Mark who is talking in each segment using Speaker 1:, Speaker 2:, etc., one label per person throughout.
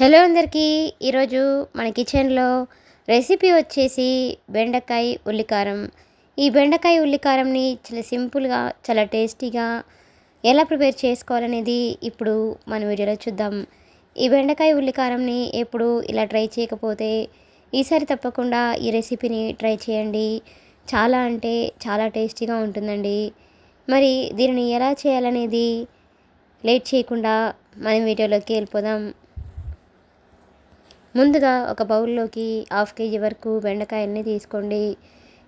Speaker 1: Hello అందరికీ ఈరోజు మన కిచెన్లో రెసిపీ వచ్చేసి బెండకాయ ఉల్లికారం. ఈ బెండకాయ ఉల్లికారంని చాలా సింపుల్గా చాలా టేస్టీగా ఎలా ప్రిపేర్ చేసుకోవాలనేది ఇప్పుడు మన వీడియోలో చూద్దాం. ఈ బెండకాయ ఉల్లికారంని ఎప్పుడు ఇలా ట్రై చేయకపోతే ఈసారి తప్పకుండా ఈ రెసిపీని ట్రై చేయండి. చాలా అంటే చాలా టేస్టీగా ఉంటుందండి. మరి దీనిని ఎలా చేయాలనేది లేట్ చేయకుండా మనం వీడియోలోకి వెళ్ళిపోదాం. ముందుగా ఒక బౌల్లోకి హాఫ్ కేజీ వరకు బెండకాయల్ని తీసుకోండి.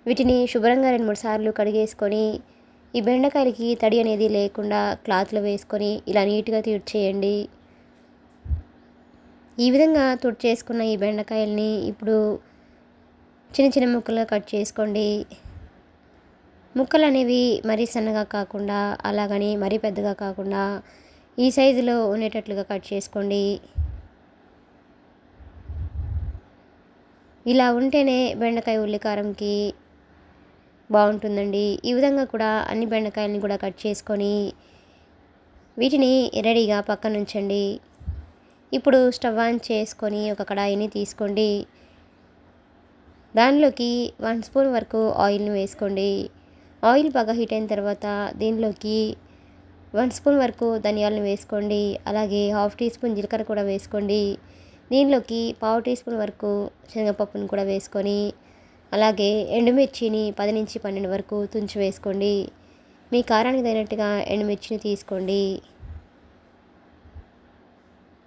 Speaker 1: వీటిని శుభ్రంగా రెండు మూడు సార్లు కడిగేసుకొని ఈ బెండకాయలకి తడి అనేది లేకుండా క్లాత్లో వేసుకొని ఇలా నీట్గా తుడిచేయండి ఈ విధంగా తుడిచేసుకున్న ఈ బెండకాయల్ని ఇప్పుడు చిన్న చిన్న ముక్కలుగా కట్ చేసుకోండి. ముక్కలు అనేవి మరీ సన్నగా కాకుండా అలాగని మరీ పెద్దగా కాకుండా ఈ సైజులో ఉండేటట్లుగా కట్ చేసుకోండి. ఇలా ఉంటేనే బెండకాయ ఉల్లికారంకి బాగుంటుందండి. ఈ విధంగా కూడా అన్ని బెండకాయలని కూడా కట్ చేసుకొని వీటిని రెడీగా పక్కన ఉంచండి. ఇప్పుడు స్టవ్ ఆన్ చేసుకొని ఒక కడాయిని తీసుకోండి. దానిలోకి వన్ స్పూన్ వరకు ఆయిల్ని వేసుకోండి. ఆయిల్ బాగా హీట్ అయిన తర్వాత దీనిలోకి వన్ స్పూన్ వరకు ధనియాలను వేసుకోండి. అలాగే హాఫ్ టీ స్పూన్ జీలకర్ర కూడా వేసుకోండి. దీనిలోకి పావు టీ స్పూన్ వరకు శనగపప్పును కూడా వేసుకొని అలాగే ఎండుమిర్చిని పది నుంచి పన్నెండు వరకు తుంచి వేసుకోండి. మీ కారానికి తగినట్టుగా ఎండుమిర్చిని తీసుకోండి.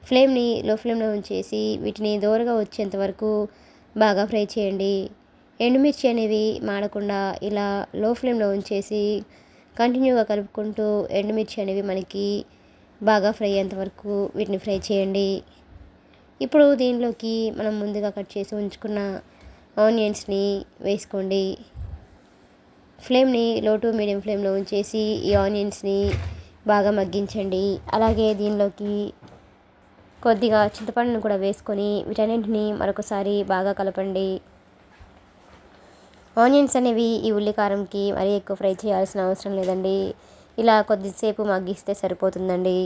Speaker 1: ఫ్లేమ్ని లో ఫ్లేమ్లో ఉంచేసి వీటిని దూరగా వచ్చేంత వరకు బాగా ఫ్రై చేయండి. ఎండుమిర్చి అనేవి మాడకుండా ఇలా లో ఫ్లేమ్లో ఉంచేసి కంటిన్యూగా కలుపుకుంటూ ఎండుమిర్చి అనేవి మనకి బాగా ఫ్రై అయ్యేంత వరకు వీటిని ఫ్రై చేయండి. ఇప్పుడు దీనిలోకి మనం ముందుగా కట్ చేసి ఉంచుకున్న ఆనియన్స్ని వేసుకోండి. ఫ్లేమ్ని లో టు మీడియం ఫ్లేమ్లో ఉంచేసి ఈ ఆనియన్స్ని బాగా మగ్గించండి. అలాగే దీనిలోకి కొద్దిగా చింతపండును కూడా వేసుకొని వీటన్నింటిని మరొకసారి బాగా కలపండి. ఆనియన్స్ అనేవి ఈ ఉల్లికారంకి మరీ ఎక్కువ ఫ్రై చేయాల్సిన అవసరం లేదండి. ఇలా కొద్దిసేపు మగ్గిస్తే సరిపోతుందండి.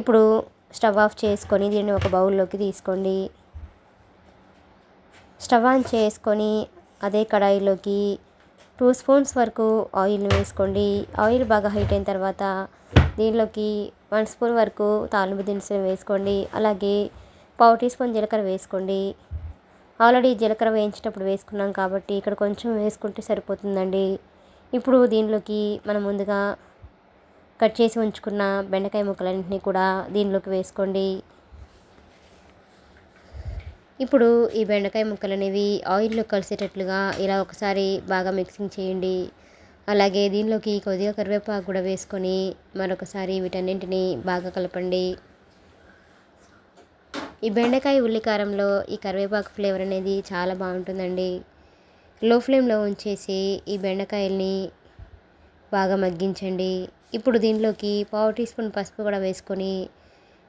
Speaker 1: ఇప్పుడు స్టవ్ ఆఫ్ చేసుకొని దీన్ని ఒక బౌల్లోకి తీసుకోండి. స్టవ్ ఆన్ చేసుకొని అదే కడాయిలోకి టూ స్పూన్స్ వరకు ఆయిల్ వేసుకోండి. ఆయిల్ బాగా హీట్ అయిన తర్వాత దీనిలోకి వన్ స్పూన్ వరకు తాలింపు దినుసులు వేసుకోండి. అలాగే పావు టీ స్పూన్ జీలకర్ర వేసుకోండి. ఆల్రెడీ జీలకర్ర వేయించేటప్పుడు వేసుకున్నాం కాబట్టి ఇక్కడ కొంచెం వేసుకుంటే సరిపోతుందండి. ఇప్పుడు దీనిలోకి మనం ముందుగా కట్ చేసి ఉంచుకున్న బెండకాయ ముక్కలన్నింటినీ కూడా దీనిలోకి వేసుకోండి. ఇప్పుడు ఈ బెండకాయ ముక్కలు అనేవి ఆయిల్లో కలిసేటట్లుగా ఇలా ఒకసారి బాగా మిక్సింగ్ చేయండి. అలాగే దీనిలోకి కొద్దిగా కరివేపాకు కూడా వేసుకొని మరొకసారి వీటన్నింటినీ బాగా కలపండి. ఈ బెండకాయ ఉల్లికారంలో ఈ కరివేపాకు ఫ్లేవర్ అనేది చాలా బాగుంటుందండి. లో ఫ్లేమ్లో ఉంచేసి ఈ బెండకాయల్ని బాగా మగ్గించండి. ఇప్పుడు దీనిలోకి పావు టీ స్పూన్ పసుపు కూడా వేసుకొని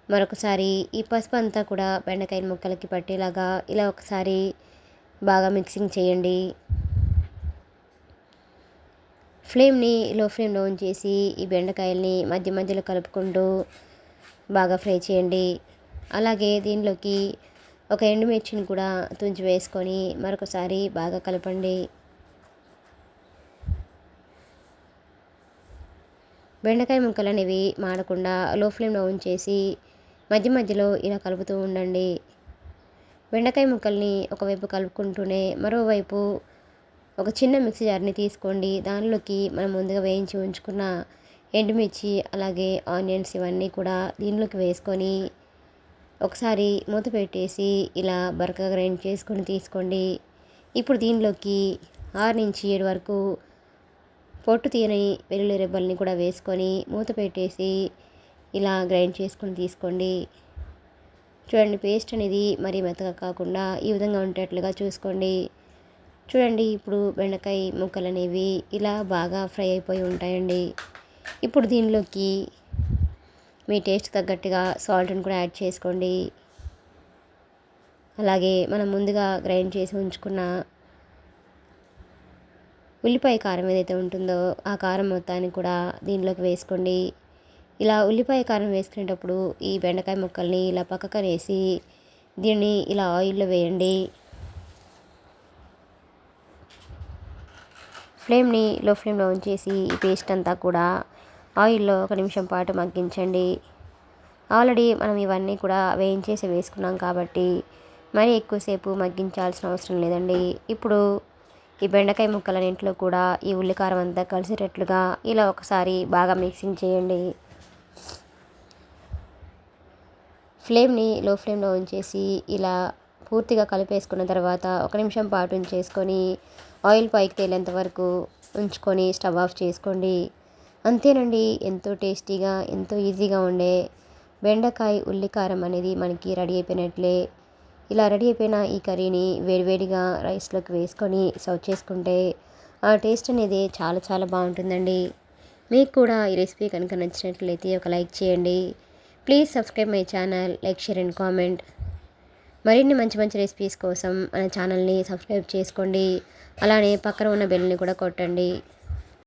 Speaker 1: మరొకసారి ఈ పసుపు అంతా కూడా బెండకాయ ముక్కలకి పట్టేలాగా ఇలా ఒకసారి బాగా మిక్సింగ్ చేయండి. ఫ్లేమ్ని లో ఫ్లేమ్లో ఉంచేసి ఈ బెండకాయల్ని మధ్య మధ్యలో కలుపుకుంటూ బాగా ఫ్రై చేయండి. అలాగే దీనిలోకి ఒక ఎండుమిర్చిని కూడా తుంచి వేసుకొని మరొకసారి బాగా కలపండి. బెండకాయ ముక్కలు అనేవి మాడకుండా లో ఫ్లేమ్లో ఉంచేసి మధ్య మధ్యలో ఇలా కలుపుతూ ఉండండి. బెండకాయ ముక్కల్ని ఒకవైపు కలుపుకుంటూనే మరోవైపు ఒక చిన్న మిక్సీ జార్ని తీసుకోండి. దానిలోకి మనం ముందుగా వేయించి ఉంచుకున్న ఎండుమిర్చి అలాగే ఆనియన్స్ ఇవన్నీ కూడా దీనిలోకి వేసుకొని ఒకసారి మూత పెట్టేసి ఇలా బరకగా గ్రైండ్ చేసుకొని తీసుకోండి. ఇప్పుడు దీనిలోకి ఆరు నుంచి ఏడు వరకు పొట్టు తీయని వెల్లుల్లి రెబ్బల్ని కూడా వేసుకొని మూత పెట్టేసి ఇలా గ్రైండ్ చేసుకొని తీసుకోండి. చూడండి పేస్ట్ అనేది మరీ మెత్తగా కాకుండా ఈ విధంగా ఉండేట్లుగా చూసుకోండి. చూడండి ఇప్పుడు బెండకాయ ముక్కలు అనేవి ఇలా బాగా ఫ్రై అయిపోయి ఉంటాయండి. ఇప్పుడు దీనిలోకి మీ టేస్ట్ తగ్గట్టుగా సాల్ట్ని కూడా యాడ్ చేసుకోండి. అలాగే మనం ముందుగా గ్రైండ్ చేసి ఉంచుకున్న ఉల్లిపాయ కారం ఏదైతే ఉంటుందో ఆ కారం మొత్తాన్ని కూడా దీనిలోకి వేసుకోండి. ఇలా ఉల్లిపాయ కారం వేసుకునేటప్పుడు ఈ బెండకాయ ముక్కల్ని ఇలా పక్కకు వేసి దీన్ని ఇలా ఆయిల్లో వేయండి. ఫ్లేమ్ని లో ఫ్లేమ్లో ఉంచేసి ఈ పేస్ట్ అంతా కూడా ఆయిల్లో ఒక నిమిషం పాటు మగ్గించండి. ఆల్రెడీ మనం ఇవన్నీ కూడా వేయించేసి వేసుకున్నాం కాబట్టి మరీ ఎక్కువసేపు మగ్గించాల్సిన అవసరం లేదండి. ఇప్పుడు ఈ బెండకాయ ముక్కలన్నింటిలో కూడా ఈ ఉల్లికారం అంతా కలిసేటట్లుగా ఇలా ఒకసారి బాగా మిక్సింగ్ చేయండి. ఫ్లేమ్ని లో ఫ్లేమ్లో ఉంచేసి ఇలా పూర్తిగా కలిపేసుకున్న తర్వాత ఒక నిమిషం పాటు ఉంచేసుకొని ఆయిల్ పైకి తేలేంత వరకు ఉంచుకొని స్టవ్ ఆఫ్ చేసుకోండి. అంతేనండి ఎంతో టేస్టీగా ఎంతో ఈజీగా ఉండే బెండకాయ ఉల్లికారం అనేది మనకి రెడీ అయిపోయినట్లే. ఇలా రెడీ అయిపోయిన ఈ కర్రీని వేడివేడిగా రైస్లోకి వేసుకొని సర్వ్ చేసుకుంటే ఆ టేస్ట్ అనేది చాలా చాలా బాగుంటుందండి. మీకు కూడా ఈ రెసిపీ కనుక నచ్చినట్లయితే ఒక లైక్ చేయండి. Please subscribe my channel like share and comment. మరిన్ని మంచి మంచి రెసిపీస్ కోసం మన ఛానల్ని సబ్స్క్రైబ్ చేసుకోండి. అలానే పక్కన ఉన్న బెల్ని కూడా కొట్టండి.